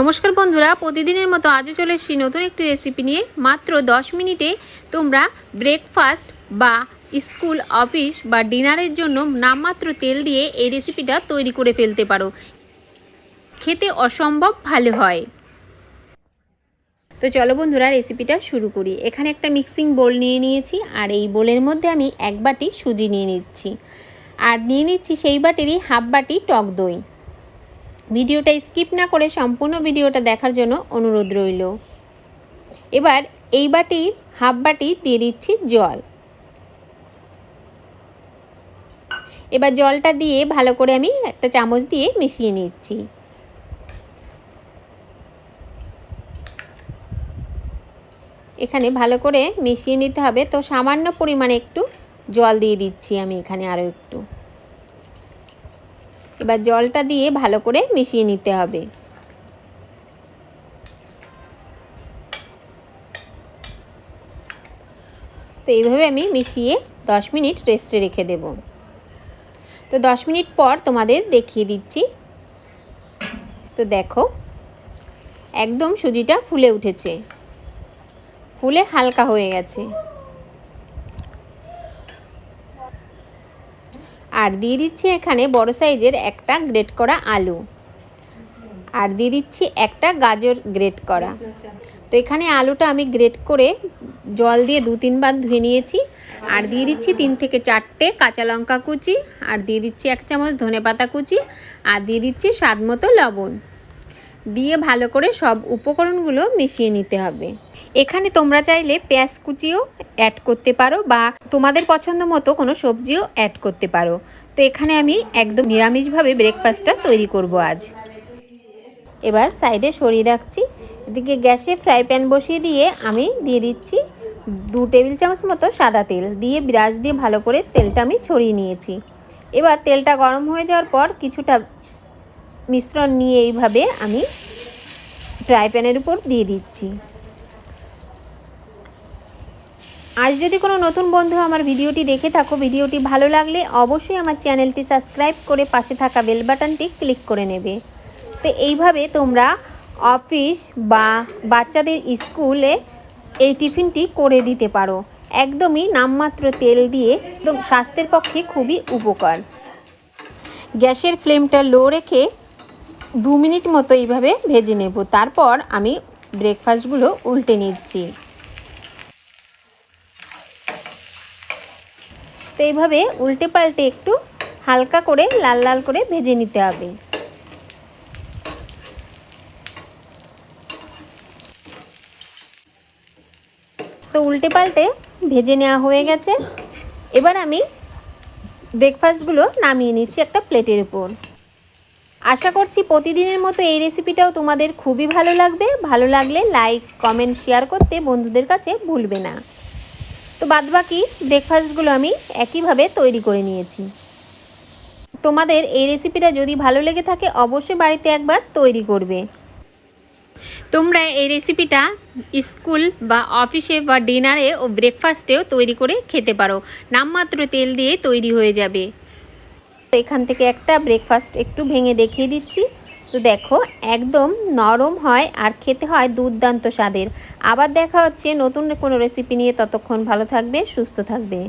নমস্কার বন্ধুরা, প্রতিদিনের মতো আজও চলে এসেছি নতুন একটি রেসিপি নিয়ে। মাত্র 10 মিনিটে তোমরা ব্রেকফাস্ট বা স্কুল অফিস বা ডিনারের জন্য নামমাত্র তেল দিয়ে এই রেসিপিটা তৈরি করে ফেলতে পারো। খেতে অসম্ভব ভালো হয়। তো চলো বন্ধুরা রেসিপিটা শুরু করি। এখানে একটা মিক্সিং বোল নিয়ে নিয়েছি আর এই বোলের মধ্যে আমি এক বাটি সুজি নিয়ে নিচ্ছি। আর নিয়ে নিচ্ছি সেই বাটিরই হাফ বাটি টক দই। ভিডিওটা স্কিপ না করে সম্পূর্ণ ভিডিওটা দেখার জন্য অনুরোধ রইল। এবার এই বাটি, হাফ বাটি দিয়ে দিচ্ছি জল। এবার জলটা দিয়ে ভালো করে আমি একটা চামচ দিয়ে মিশিয়ে নিচ্ছি। এখানে ভালো করে মিশিয়ে নিতে হবে। তো সামান্য পরিমাণে একটু জল দিয়ে দিচ্ছি আমি এখানে আরও একটু। এবার জলটা দিয়ে ভালো করে মিশিয়ে নিতে হবে। তো এইভাবে আমি মিশিয়ে 10 মিনিট রেস্টে রেখে দেব। তো 10 মিনিট পর তোমাদের দেখিয়ে দিচ্ছি। তো দেখো, একদম সুজিটা ফুলে উঠেছে। ফুলে হালকা হয়ে গেছে। আর দিয়ে দিচ্ছি এখানে বড় সাইজের একটা গ্রেট করা আলু। আর দিয়ে দিচ্ছি একটা গাজর গ্রেট করা। তো এখানে আলুটা আমি গ্রেট করে জল দিয়ে দু তিনবার ধুয়ে নিয়েছি। আর দিয়ে দিচ্ছি তিন থেকে চারটে কাঁচা লঙ্কা কুচি। আর দিয়ে দিচ্ছি এক চামচ ধনে পাতা কুচি। আর দিয়ে দিচ্ছি স্বাদ মতো লবণ। দিয়ে ভালো করে সব উপকরণগুলো মিশিয়ে নিতে হবে। এখানে তোমরা চাইলে পেঁয়াজ কুচিও অ্যাড করতে পারো বা তোমাদের পছন্দ মতো কোনো সবজিও অ্যাড করতে পারো। তো এখানে আমি একদম নিরামিষভাবে ব্রেকফাস্টটা তৈরি করব আজ। এবার সাইডে সরিয়ে রাখছি। এদিকে গ্যাসে ফ্রাই প্যান বসিয়ে দিয়ে আমি দিয়ে দিচ্ছি দু টেবিল চামচ মতো সাদা তেল দিয়ে ব্রাশ দিয়ে ভালো করে তেলটা আমি ছড়িয়ে নিয়েছি। এবার তেলটা গরম হয়ে যাওয়ার পর কিছুটা মিশ্রণ নিয়ে এইভাবে আমি ফ্রাই প্যানের উপর দিয়ে দিচ্ছি। আজ যদি কোনো নতুন বন্ধু আমার ভিডিওটি দেখে থাকো, ভিডিওটি ভালো লাগলে অবশ্যই আমার চ্যানেলটি সাবস্ক্রাইব করে পাশে থাকা বেল বাটনটি ক্লিক করে নেবে। তো এইভাবে তোমরা অফিস বা বাচ্চাদের স্কুলে এই টিফিনটি করে দিতে পারো। একদমই নামমাত্র তেল দিয়ে একদম স্বাস্থ্যের পক্ষে খুবই উপকার। গ্যাসের ফ্লেমটা লো রেখে দু মিনিট মতো এইভাবে ভেজে নেব। তারপর আমি ব্রেকফাস্টগুলো উল্টে নিচ্ছি। তো এইভাবে উল্টে পাল্টে একটু হালকা করে লাল লাল করে ভেজে নিতে হবে। তো উল্টে পাল্টে ভেজে নেওয়া হয়ে গেছে। এবার আমি ব্রেকফাস্টগুলো নামিয়ে নিচ্ছি একটা প্লেটের উপর। আশা করছি প্রতিদিনের মতো এই রেসিপিটাও তোমাদের খুবই ভালো লাগবে। ভালো লাগলে লাইক কমেন্ট শেয়ার করতে বন্ধুদের কাছে ভুলবে না। তো বাদবাকি ব্রেকফাস্টগুলো আমি একইভাবে তৈরি করে নিয়েছি। তোমাদের এই রেসিপিটা যদি ভালো লেগে থাকে, অবশ্যই বাড়িতে একবার তৈরি করবে। তোমরা এই রেসিপিটা স্কুল বা অফিসে বা ডিনারে ও ব্রেকফাস্টেও তৈরি করে খেতে পারো। নামমাত্র তেল দিয়ে তৈরি হয়ে যাবে। তো এখান থেকে একটা ব্রেকফাস্ট একটু ভেঙে দেখিয়ে দিচ্ছি। তো দেখো, একদম নরম হয় আর খেতে হয় দুর্দান্ত স্বাদের। আবার দেখা হচ্ছে নতুন কোনো রেসিপি নিয়ে। ততক্ষণ ভালো থাকবে, সুস্থ থাকবে।